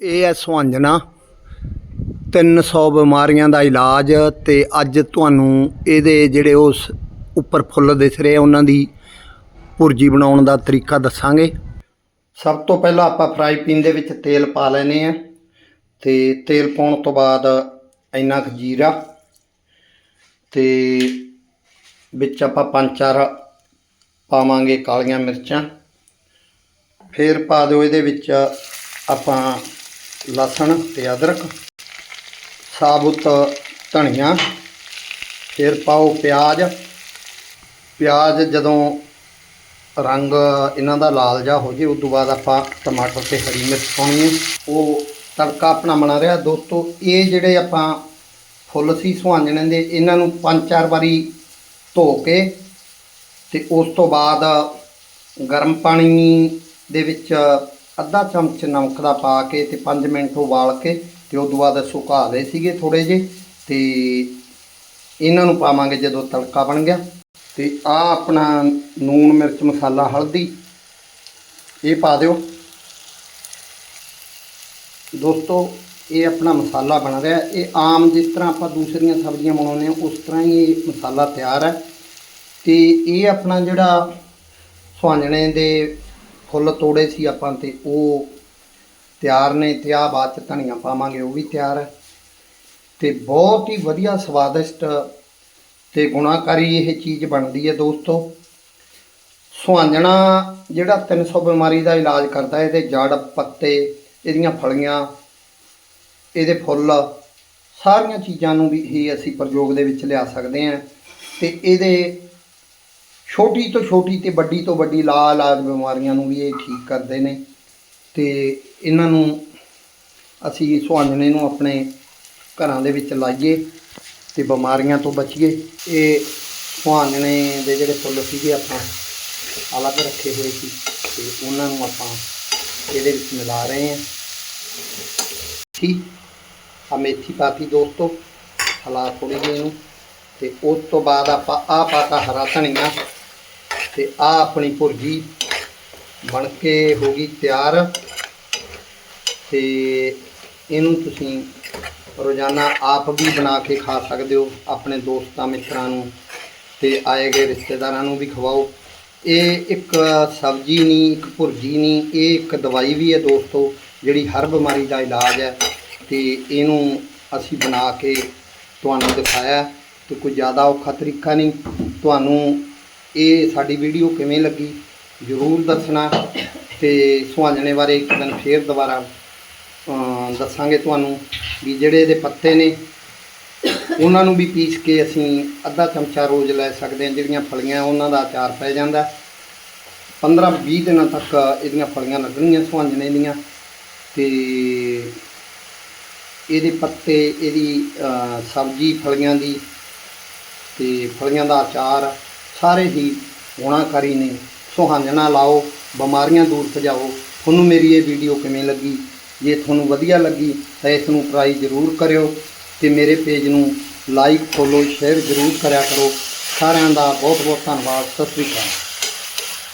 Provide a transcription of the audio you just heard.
ਇਹ ਹੈ ਸੁਹੰਜਣਾ। 300 ਬਿਮਾਰੀਆਂ ਦਾ ਇਲਾਜ ਤੇ ਅੱਜ ਤੁਹਾਨੂੰ ਇਹਦੇ ਜਿਹੜੇ ਉਸ ਉੱਪਰ ਫੁੱਲ ਦਿਸ ਰਹੇ ਆ, ਉਹਨਾਂ ਦੀ ਭੁਰਜੀ ਬਣਾਉਣ ਦਾ ਤਰੀਕਾ ਦੱਸਾਂਗੇ। ਸਭ ਤੋਂ ਪਹਿਲਾਂ ਆਪਾਂ ਫਰਾਈ ਪੈਨ ਦੇ ਵਿੱਚ ਤੇਲ ਪਾ ਲੈਨੇ ਆ ਤੇ ਤੇਲ ਪਾਉਣ ਤੋਂ ਬਾਅਦ ਇੰਨਾ ਕੁ ਜੀਰਾ ਤੇ ਵਿੱਚ ਆਪਾਂ ਪੰਜ ਚਾਰ ਪਾਵਾਂਗੇ ਕਾਲੀਆਂ ਮਿਰਚਾਂ। ਫਿਰ ਪਾ ਦਿਓ ਇਹਦੇ ਵਿੱਚ ਆਪਾਂ ਲਸਣ ਤੇ ਅਦਰਕ, ਸਾਬੁਤ ਧਨੀਆ, ਫਿਰ ਪਾਓ ਪਿਆਜ਼। ਪਿਆਜ਼ ਜਦੋਂ ਰੰਗ ਇਹਨਾਂ ਦਾ ਲਾਲ ਜਾ ਹੋ ਜੇ ਉਸ ਤੋਂ ਬਾਅਦ ਆਪਾਂ ਟਮਾਟਰ ਤੇ ਹਰੀ ਮਿਰਚ ਪਾਉਣੀ ਹੈ। ਉਹ ਤੜਕਾ ਆਪਣਾ ਬਣਾ ਰਿਹਾ। ਦੋਸਤੋ, ਇਹ ਜਿਹੜੇ ਆਪਾਂ ਫੁੱਲ ਸੀ, ਸੁਹਾਂਜਣੇ ਦੇ, ਇਹਨਾਂ ਨੂੰ ਪੰਜ ਚਾਰ ਵਾਰੀ ਧੋ ਕੇ ਤੇ ਉਸ ਤੋਂ ਬਾਅਦ ਗਰਮ ਪਾਣੀ ਦੇ ਵਿੱਚ ਅੱਧਾ ਚਮਚ ਨਮਕ ਦਾ ਪਾ ਕੇ ਤੇ 5 ਮਿੰਟ ਉਬਾਲ ਕੇ ਤੇ ਉਸ ਤੋਂ ਬਾਅਦ ਸੁਕਾ ਲਏ ਸੀਗੇ ਥੋੜੇ ਜਿਹੇ ਤੇ ਇਹਨਾਂ ਨੂੰ ਪਾਵਾਂਗੇ ਜਦੋਂ ਤੜਕਾ ਬਣ ਗਿਆ ਤੇ ਆ ਆਪਣਾ ਨੂਣ ਮਿਰਚ ਮਸਾਲਾ ਹਲਦੀ ਇਹ ਪਾ ਦਿਓ। ਦੋਸਤੋ, ਇਹ ਆਪਣਾ ਮਸਾਲਾ ਬਣ ਰਿਹਾ। ਇਹ ਆਮ ਜਿਸ ਤਰ੍ਹਾਂ ਆਪਾਂ ਦੂਸਰੀਆਂ ਸਬਜ਼ੀਆਂ ਬਣਾਉਂਦੇ ਹਾਂ, ਉਸ ਤਰ੍ਹਾਂ ਹੀ ਇਹ ਮਸਾਲਾ ਤਿਆਰ ਹੈ। ਤੇ ਇਹ ਆਪਣਾ ਜਿਹੜਾ ਸੁਹਾਂਜਣੇ ਦੇ ਫੁੱਲ ਤੋੜੇ ਸੀ ਆਪਾਂ ਤੇ ਉਹ ਤਿਆਰ ਨੇ ਤੇ ਆ ਬਾਅਦ ਚ ਧਨੀਆ ਪਾਵਾਂਗੇ, ਉਹ ਵੀ ਤਿਆਰ ਹੈ। ਤੇ ਬਹੁਤ ਹੀ ਵਧੀਆ ਸਵਾਦਿਸ਼ਟ ਤੇ ਗੁਣਾਕਾਰੀ ਇਹ ਚੀਜ਼ ਬਣਦੀ ਹੈ ਦੋਸਤੋ। ਸੁਹਾਂਜਣਾ ਜਿਹੜਾ 300 ਬਿਮਾਰੀ ਦਾ ਇਲਾਜ ਕਰਦਾ ਹੈ, ਇਹਦੇ ਜੜ, ਪੱਤੇ, ਇਹਦੀਆਂ ਫਲੀਆਂ, ਇਹਦੇ ਫੁੱਲ, ਸਾਰੀਆਂ ਚੀਜ਼ਾਂ ਨੂੰ ਵੀ ਇਹ ਅਸੀਂ ਪ੍ਰਯੋਗ ਦੇ ਵਿੱਚ ਲਿਆ ਸਕਦੇ ਹਾਂ। ਤੇ ਇਹਦੇ ਛੋਟੀ ਤੋਂ ਛੋਟੀ ਤੇ ਵੱਡੀ ਤੋਂ ਵੱਡੀ ਲਾ ਇਲਾਜ ਬਿਮਾਰੀਆਂ ਨੂੰ ਵੀ ਇਹ ਠੀਕ ਕਰਦੇ ਨੇ ਤੇ ਇਹਨਾਂ ਨੂੰ ਅਸੀਂ ਸੁਹਾਂਜਣੇ ਨੂੰ ਆਪਣੇ ਘਰਾਂ ਦੇ ਵਿੱਚ ਲਾਈਏ ਤੇ ਬਿਮਾਰੀਆਂ ਤੋਂ ਬਚੀਏ। ਇਹ ਸੁਹਾਂਜਣੇ ਦੇ ਜਿਹੜੇ ਫੁੱਲ ਸੀਗੇ ਆਪਾਂ ਅਲੱਗ ਰੱਖੇ ਹੋਏ ਸੀ ਤੇ ਉਹਨਾਂ ਨੂੰ ਆਪਾਂ ਇਹਦੇ ਵਿੱਚ ਮਿਲਾ ਰਹੇ ਹਾਂ। ਠੀਕ ਆ ਮੇਥੀ ਪਾਤੀ ਦੋਸਤੋ, ਹਲਾ ਥੋੜੀ ਜਿਹੀ ਇਹਨੂੰ ਤੇ ਉਸ ਤੋਂ ਬਾਅਦ ਆਪਾਂ ਆ ਪਾਤਾ ਹਰਾ ਧਨੀਆ। ਤੇ ਆ ਆਪਣੀ ਭੁਰਜੀ ਬਣ ਕੇ ਹੋ ਗਈ ਤਿਆਰ। ਤੇ ਇਹਨੂੰ ਤੁਸੀਂ ਰੋਜ਼ਾਨਾ ਆਪ ਵੀ ਬਣਾ ਕੇ ਖਾ ਸਕਦੇ ਹੋ, ਆਪਣੇ ਦੋਸਤਾਂ ਮਿੱਤਰਾਂ ਨੂੰ ਤੇ ਆਏ ਗਏ ਰਿਸ਼ਤੇਦਾਰਾਂ ਨੂੰ ਵੀ ਖਵਾਓ। ਇਹ ਇੱਕ ਸਬਜ਼ੀ ਨਹੀਂ, ਇੱਕ ਭੁਰਜੀ ਨਹੀਂ, ਇਹ ਇੱਕ ਦਵਾਈ ਵੀ ਹੈ ਦੋਸਤੋ, ਜਿਹੜੀ ਹਰ ਬਿਮਾਰੀ ਦਾ ਇਲਾਜ ਹੈ। ਤੇ ਇਹਨੂੰ ਅਸੀਂ ਬਣਾ ਕੇ ਤੁਹਾਨੂੰ ਦਿਖਾਇਆ। ਤੇ ਕੋਈ ਜ਼ਿਆਦਾ ਔਖਾ ਤਰੀਕਾ ਨਹੀਂ, ਤੁਹਾਨੂੰ ਇਹ ਸਾਡੀ ਵੀਡੀਓ ਕਿਵੇਂ ਲੱਗੀ, ਜ਼ਰੂਰ ਦੱਸਣਾ ਤੇ ਸੁਹਾਜਣੇ ਬਾਰੇ ਇੱਕ ਦਿਨ ਫੇਰ ਦੁਬਾਰਾ ਦੱਸਾਂਗੇ ਤੁਹਾਨੂੰ ਵੀ ਜਿਹੜੇ ਇਹਦੇ ਪੱਤੇ ਨੇ, ਉਹਨਾਂ ਨੂੰ ਵੀ ਪੀਸ ਕੇ ਅਸੀਂ ਅੱਧਾ ਚਮਚਾ ਰੋਜ਼ ਲੈ ਸਕਦੇ ਹਾਂ, ਜਿਹੜੀਆਂ ਫਲੀਆਂ ਉਹਨਾਂ ਦਾ ਅਚਾਰ ਪੈ ਜਾਂਦਾ। 15-20 ਦਿਨਾਂ ਤੱਕ ਇਹਦੀਆਂ ਫਲੀਆਂ ਲੱਗਣਗੀਆਂ ਸੁਹਾਂਜਣੇ ਦੀਆਂ ਤੇ ਇਹਦੇ ਪੱਤੇ, ਇਹਦੀ ਸਬਜ਼ੀ ਫਲੀਆਂ ਦੀ ਤੇ ਫਲੀਆਂ ਦਾ ਅਚਾਰ ਸਾਰੇ ਹੀ ਗੁਣਾਕਾਰੀ ਨੇ। ਸੁਹਾਂਜਣਾ ਲਾਓ, ਬਿਮਾਰੀਆਂ ਦੂਰ ਭਜਾਓ ਤੁਹਾਨੂੰ ਮੇਰੀ ਇਹ ਵੀਡੀਓ ਕਿਵੇਂ ਲੱਗੀ? ਜੇ ਤੁਹਾਨੂੰ ਵਧੀਆ ਲੱਗੀ ਤਾਂ ਇਸ ਨੂੰ ਟਰਾਈ ਜ਼ਰੂਰ ਕਰਿਓ ਤੇ ਮੇਰੇ ਪੇਜ ਨੂੰ ਲਾਈਕ ਫੋਲੋ ਸ਼ੇਅਰ ਜ਼ਰੂਰ ਕਰਿਆ ਕਰੋ। ਸਾਰਿਆਂ ਦਾ ਬਹੁਤ ਬਹੁਤ ਧੰਨਵਾਦ। ਸਤਿ ਸ੍ਰੀ ਅਕਾਲ।